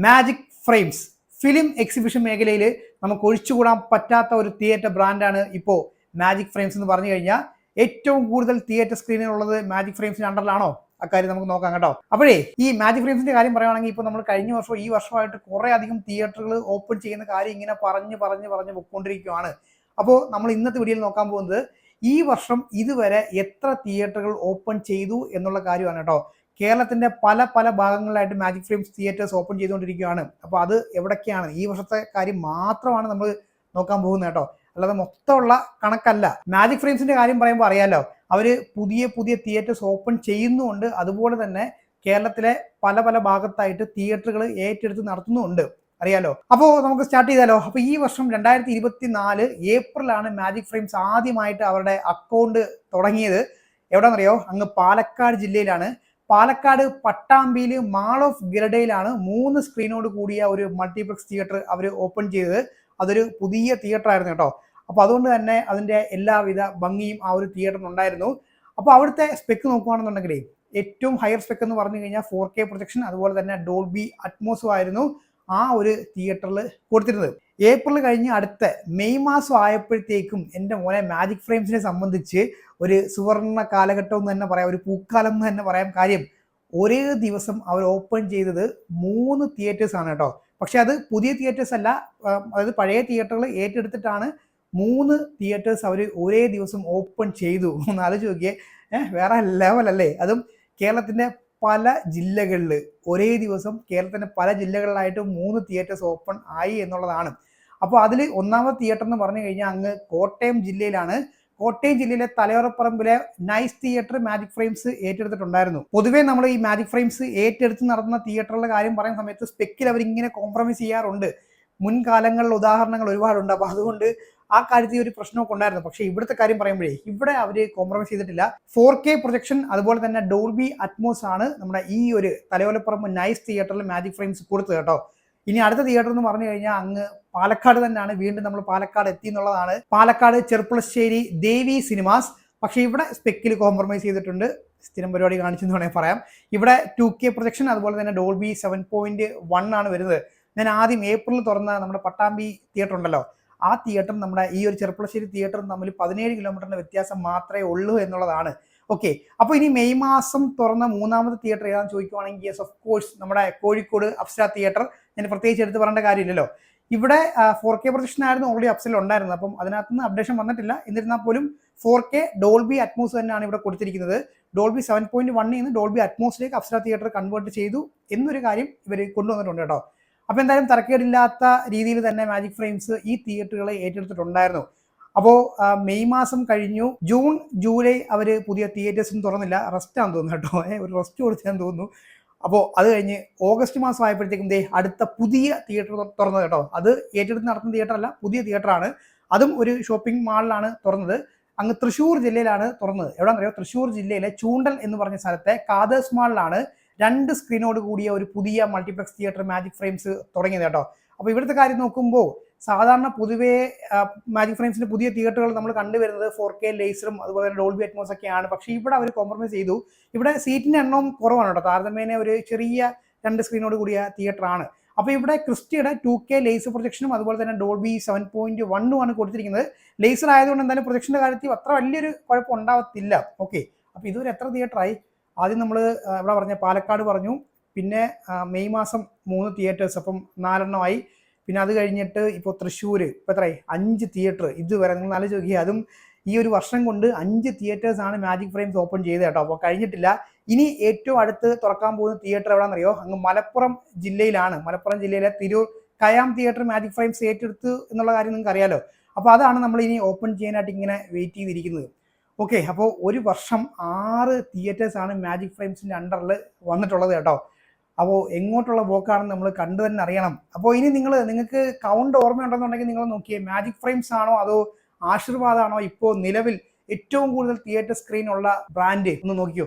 Magic frames film exhibition മേഖലയിൽ നമുക്ക് ഒഴിച്ചുകൂടാൻ പറ്റാത്ത ഒരു തിയേറ്റർ ബ്രാൻഡാണ് ഇപ്പോൾ മാജിക് ഫ്രെയിംസ് എന്ന് പറഞ്ഞു കഴിഞ്ഞാൽ ഏറ്റവും കൂടുതൽ തിയേറ്റർ സ്ക്രീനിലുള്ളത് മാജിക് ഫ്രെയിംസിന്റെ അണ്ടറിലാണോ അക്കാര്യം നമുക്ക് നോക്കാം കേട്ടോ. അപ്പോഴേ ഈ മാജിക് ഫ്രെയിംസിന്റെ കാര്യം പറയുവാണെങ്കിൽ ഇപ്പോൾ നമ്മൾ കഴിഞ്ഞ വർഷം ഈ വർഷമായിട്ട് കുറേ അധികം തിയേറ്ററുകൾ ഓപ്പൺ ചെയ്യുന്ന കാര്യം ഇങ്ങനെ പറഞ്ഞ് പറഞ്ഞ് പറഞ്ഞ് പൊയ്ക്കൊണ്ടിരിക്കുകയാണ് അപ്പോൾ നമ്മൾ ഇന്നത്തെ വീഡിയോയിൽ നോക്കാൻ പോകുന്നത് ഈ വർഷം ഇതുവരെ എത്ര തിയേറ്ററുകൾ ഓപ്പൺ ചെയ്തു എന്നുള്ള കാര്യമാണ് കേട്ടോ. കേരളത്തിന്റെ പല പല ഭാഗങ്ങളിലായിട്ട് മാജിക് ഫ്രെയിംസ് തിയേറ്റേഴ്സ് ഓപ്പൺ ചെയ്തുകൊണ്ടിരിക്കുകയാണ്. അപ്പോൾ അത് എവിടൊക്കെയാണ്? ഈ വർഷത്തെ കാര്യം മാത്രമാണ് നമ്മൾ നോക്കാൻ പോകുന്നത് കേട്ടോ. അല്ലാതെ മൊത്തമുള്ള കണക്കല്ല. മാജിക് ഫ്രെയിംസിന്റെ കാര്യം പറയുമ്പോൾ അറിയാലോ അവർ പുതിയ പുതിയ തിയേറ്റേഴ്സ് ഓപ്പൺ ചെയ്യുന്നുമുണ്ട്. അതുപോലെ തന്നെ കേരളത്തിലെ പല പല ഭാഗത്തായിട്ട് തിയേറ്ററുകൾ ഏറ്റെടുത്ത് നടത്തുന്നുമുണ്ട്. അറിയാലോ? അപ്പോൾ നമുക്ക് സ്റ്റാർട്ട് ചെയ്താലോ. അപ്പോൾ ഈ വർഷം രണ്ടായിരത്തി ഇരുപത്തി നാല് ഏപ്രിലാണ് മാജിക് ഫ്രെയിംസ് ആദ്യമായിട്ട് അവരുടെ അക്കൗണ്ട് തുടങ്ങിയത്. എവിടെന്നറിയോ അങ്ങ് പാലക്കാട് ജില്ലയിലാണ്. പാലക്കാട് പട്ടാമ്പിയിൽ മാൾ ഓഫ് ഗിരഡയിലാണ് മൂന്ന് സ്ക്രീനോട് കൂടിയ ഒരു മൾട്ടിപ്ലക്സ് തിയേറ്റർ അവർ ഓപ്പൺ ചെയ്തത്. അതൊരു പുതിയ തിയേറ്റർ ആയിരുന്നു കേട്ടോ. അപ്പോൾ അതുകൊണ്ട് തന്നെ അതിന്റെ എല്ലാവിധ ഭംഗിയും ആ ഒരു തിയേറ്ററിനുണ്ടായിരുന്നു അപ്പോൾ അവിടുത്തെ സ്പെക്ക് നോക്കുകയാണെന്നുണ്ടെങ്കിൽ ഏറ്റവും ഹയർ സ്പെക്ക് എന്ന് പറഞ്ഞു കഴിഞ്ഞാൽ ഫോർ കെ പ്രൊജക്ഷൻ അതുപോലെ തന്നെ ഡോൾബി അറ്റ്മോസും ആയിരുന്നു. ആ ഒരു തിയേറ്ററിൽ കൊടുത്തിരുന്നത്. ഏപ്രിൽ കഴിഞ്ഞ് അടുത്ത മെയ് മാസം ആയപ്പോഴത്തേക്കും എന്റെ മോനെ മാജിക് ഫ്രെയിംസിനെ സംബന്ധിച്ച് ഒരു സുവർണ കാലഘട്ടം എന്ന് തന്നെ പറയാം ഒരു പൂക്കാലം എന്ന് തന്നെ പറയാം കാര്യം. ഒരേ ദിവസം അവർ ഓപ്പൺ ചെയ്തത് മൂന്ന് തിയേറ്റേഴ്സ് ആണ് കേട്ടോ. പക്ഷെ അത് പുതിയ തിയേറ്റേഴ്സ് അല്ല അതായത് പഴയ തിയേറ്ററുകൾ ഏറ്റെടുത്തിട്ടാണ് മൂന്ന് തിയേറ്റേഴ്സ് അവർ ഒരേ ദിവസം ഓപ്പൺ ചെയ്തു. ഒന്ന് ആലോചിച്ച് നോക്കിയേ. വേറെ ലെവലല്ലേ അതും കേരളത്തിന്റെ പല ജില്ലകളിൽ ഒരേ ദിവസം കേരളത്തിന്റെ പല ജില്ലകളിലായിട്ട് മൂന്ന് തിയേറ്റേഴ്സ് ഓപ്പൺ ആയി എന്നുള്ളതാണ്. അപ്പോൾ അതിൽ ഒന്നാമത്തെ തിയേറ്റർ എന്ന് പറഞ്ഞു കഴിഞ്ഞാൽ അങ്ങ് കോട്ടയം ജില്ലയിലാണ്. കോട്ടയം ജില്ലയിലെ തലയോറപ്പറമ്പിലെ നൈസ് തിയേറ്റർ മാജിക് ഫ്രെയിംസ് ഏറ്റെടുത്തിട്ടുണ്ടായിരുന്നു. പൊതുവേ നമ്മൾ ഈ മാജിക് ഫ്രെയിംസ് ഏറ്റെടുത്ത് നടത്തുന്ന തിയേറ്ററുകളുടെ കാര്യം പറയുന്ന സമയത്ത് സ്പെക്കിൽ അവരിങ്ങനെ കോംപ്രമൈസ് ചെയ്യാറുണ്ട്. മുൻകാലങ്ങളിൽ ഉദാഹരണങ്ങൾ ഒരുപാടുണ്ട്. അപ്പോൾ അതുകൊണ്ട് ആ കാര്യത്തിൽ ഒരു പ്രശ്നമൊക്കെ ഉണ്ടായിരുന്നു. പക്ഷേ ഇവിടുത്തെ കാര്യം പറയുമ്പോഴേ ഇവിടെ അവർ കോംപ്രമൈസ് ചെയ്തിട്ടില്ല. ഫോർ കെ പ്രൊജക്ഷൻ അതുപോലെ തന്നെ ഡോൾബി അറ്റ്മോസ് ആണ് നമ്മുടെ ഈ ഒരു തലയോലപ്പുറം നൈസ് തിയേറ്ററിൽ മാജിക് ഫ്രെയിംസ് കൊടുത്തത് കേട്ടോ. ഇനി അടുത്ത തിയേറ്റർ എന്ന് പറഞ്ഞു കഴിഞ്ഞാൽ അങ്ങ് പാലക്കാട് തന്നെയാണ്. വീണ്ടും നമ്മൾ പാലക്കാട് എത്തി എന്നുള്ളതാണ്. പാലക്കാട് ചെർപ്പുളശ്ശേരി ദേവി സിനിമാസ് പക്ഷേ ഇവിടെ സ്പെക്കിൽ കോംപ്രമൈസ് ചെയ്തിട്ടുണ്ട്. സ്ഥിരം പരിപാടി കാണിച്ചെന്ന് വേണമെങ്കിൽ പറയാം. ഇവിടെ ടു കെ പ്രൊജക്ഷൻ അതുപോലെ തന്നെ ഡോൾബി സെവൻ പോയിന്റ് വൺ ആണ് വരുന്നത്. ഞാൻ ആദ്യം ഏപ്രിൽ തുറന്ന നമ്മുടെ പട്ടാമ്പി തിയേറ്റർ ഉണ്ടല്ലോ. ആ തിയേറ്റർ നമ്മുടെ ഈ ഒരു ചെറുപ്പളശ്ശേരി തിയേറ്ററും തമ്മിൽ പതിനേഴ് കിലോമീറ്ററിന്റെ വ്യത്യാസം മാത്രമേ ഉള്ളൂ എന്നുള്ളതാണ്. ഓക്കെ. അപ്പോൾ ഇനി മെയ് മാസം തുറന്ന മൂന്നാമത് തിയേറ്റർ ഏതാണെന്ന് ചോദിക്കുവാണെങ്കിൽ യെസ് ഓഫ് കോഴ്സ് നമ്മുടെ കോഴിക്കോട് അപ്സര തിയേറ്റർ. ഞാൻ പ്രത്യേകിച്ച് എടുത്ത് പറയേണ്ട കാര്യമില്ലല്ലോ. ഇവിടെ ഫോർ കെ പ്രൊജക്ഷൻ ആയിരുന്നു ഓൾറെഡി അപ്സിൽ ഉണ്ടായിരുന്നത്. അപ്പം അതിനകത്ത് നിന്ന് അപ്ഡേഷൻ വന്നിട്ടില്ല. എന്നിരുന്നാൽ പോലും ഫോർ കെ ഡോൾബി അറ്റ്മോസ് തന്നെയാണ് ഇവിടെ കൊടുത്തിരിക്കുന്നത്. ഡോൾബി സെവൻ പോയിന്റ് വണ്ണിൽ നിന്ന് ഡോൾബി അറ്റ്മോസിലേക്ക് അപ്സര തിയേറ്റർ കൺവേർട്ട് ചെയ്തു എന്നൊരു കാര്യം ഇവർ കൊണ്ടുവന്നിട്ടുണ്ട് കേട്ടോ. അപ്പോൾ എന്തായാലും തരക്കേടില്ലാത്ത രീതിയിൽ തന്നെ മാജിക് ഫ്രെയിംസ് ഈ തിയേറ്ററുകളെ ഏറ്റെടുത്തിട്ടുണ്ടായിരുന്നു. അപ്പോൾ മെയ് മാസം കഴിഞ്ഞു. ജൂൺ ജൂലൈ അവർ പുതിയ തിയേറ്റേഴ്സും തുറന്നില്ല. റെസ്റ്റാന്ന് തോന്നുന്നു കേട്ടോ. ഒരു റെസ്റ്റ് കൊടുത്താന്ന് തോന്നുന്നു. അപ്പോൾ അത് കഴിഞ്ഞ് ഓഗസ്റ്റ് മാസം ആയപ്പോഴത്തേക്കും ദേ അടുത്ത പുതിയ തിയേറ്റർ തുറന്നത് കേട്ടോ. അത് ഏറ്റെടുത്ത് നടത്തുന്ന തിയേറ്റർ അല്ല പുതിയ തിയേറ്ററാണ് അതും ഒരു ഷോപ്പിംഗ് മാളിലാണ് തുറന്നത്. അങ്ങ് തൃശ്ശൂർ ജില്ലയിലാണ് തുറന്നത്. എവിടെയാണെന്നറിയോ? തൃശ്ശൂർ ജില്ലയിലെ ചൂണ്ടൽ എന്ന് പറഞ്ഞ സ്ഥലത്തെ കാതേഴ്സ് മാളിലാണ് രണ്ട് സ്ക്രീനോട് കൂടിയ ഒരു പുതിയ മൾട്ടിപ്ലക്സ് തിയേറ്റർ മാജിക് ഫ്രെയിംസ് തുടങ്ങിയത് കേട്ടോ. അപ്പോൾ ഇവിടുത്തെ കാര്യം നോക്കുമ്പോൾ സാധാരണ പൊതുവേ മാജിക് ഫ്രെയിംസിന്റെ പുതിയ തിയേറ്ററുകൾ നമ്മൾ കണ്ടുവരുന്നത് ഫോർ കെ ലേസറും അതുപോലെ തന്നെ ഡോൾബി അറ്റ്മോസ് ഒക്കെയാണ് പക്ഷേ ഇവിടെ അവർ കോംപ്രമൈസ് ചെയ്തു. ഇവിടെ സീറ്റിന്റെ എണ്ണവും കുറവാണ് കേട്ടോ. താരതമ്യേന ഒരു ചെറിയ രണ്ട് സ്ക്രീനോട് കൂടിയ തിയേറ്റർ ആണ്. അപ്പോൾ ഇവിടെ ക്രിസ്റ്റിയുടെ ടു കെ ലേസർ പ്രൊജക്ഷനും അതുപോലെ തന്നെ ഡോൾബി സെവൻ പോയിന്റ് വണ്ണും ആണ് കൊടുത്തിരിക്കുന്നത്. ലേസർ ആയതുകൊണ്ട് എന്തായാലും പ്രൊജക്ഷന്റെ കാര്യത്തിൽ അത്ര വലിയൊരു കുഴപ്പം ഉണ്ടാവത്തില്ല. ഓക്കെ അപ്പോൾ ഇതുവരെ എത്ര തിയേറ്ററായി ആദ്യം നമ്മൾ ഇവിടെ പറഞ്ഞ പാലക്കാട് പറഞ്ഞു. പിന്നെ മെയ് മാസം മൂന്ന് തിയേറ്റേഴ്സ് അപ്പം നാലെണ്ണമായി പിന്നെ അത് കഴിഞ്ഞിട്ട് ഇപ്പോൾ തൃശ്ശൂർ ഇപ്പോൾ എത്രയായി? അഞ്ച് തിയേറ്റർ ഇതുവരെ നിങ്ങൾ നല്ല ചോദിക്കുക. അതും ഈ ഒരു വർഷം കൊണ്ട് അഞ്ച് തിയേറ്റേഴ്സ് ആണ് മാജിക് ഫ്രെയിംസ് ഓപ്പൺ ചെയ്തത് കേട്ടോ. അപ്പോൾ കഴിഞ്ഞിട്ടില്ല. ഇനി ഏറ്റവും അടുത്ത് തുറക്കാൻ പോകുന്ന തിയേറ്റർ എവിടെയാണെന്നറിയോ അങ്ങ് മലപ്പുറം ജില്ലയിലാണ്. മലപ്പുറം ജില്ലയിലെ Tirur Khayyam theatre magic frames ഏറ്റെടുത്ത് എന്നുള്ള കാര്യം നിങ്ങൾക്ക് അറിയാലോ അപ്പോൾ അതാണ് നമ്മൾ ഇനി ഓപ്പൺ ചെയ്യാനായിട്ട് ഇങ്ങനെ വെയിറ്റ് ചെയ്തിരിക്കുന്നത്. ഓക്കെ അപ്പോൾ ഒരു വർഷം ആറ് തിയേറ്റേഴ്സ് ആണ് മാജിക് ഫ്രെയിംസിന്റെ അണ്ടറിൽ വന്നിട്ടുള്ളത് കേട്ടോ. അപ്പോൾ എങ്ങോട്ടുള്ള പോക്കാണെന്ന് നമ്മൾ കണ്ടു തന്നെ അറിയണം. അപ്പോൾ ഇനി നിങ്ങൾ നിങ്ങൾക്ക് കൗണ്ട് ഓർമ്മയുണ്ടെന്നുണ്ടെങ്കിൽ നിങ്ങൾ നോക്കിയേ മാജിക് ഫ്രെയിംസ് ആണോ അതോ ആശീർവാദാണോ ഇപ്പോൾ നിലവിൽ ഏറ്റവും കൂടുതൽ തിയേറ്റർ സ്ക്രീൻ ഉള്ള ബ്രാൻഡ് ഒന്ന് നോക്കിയോ?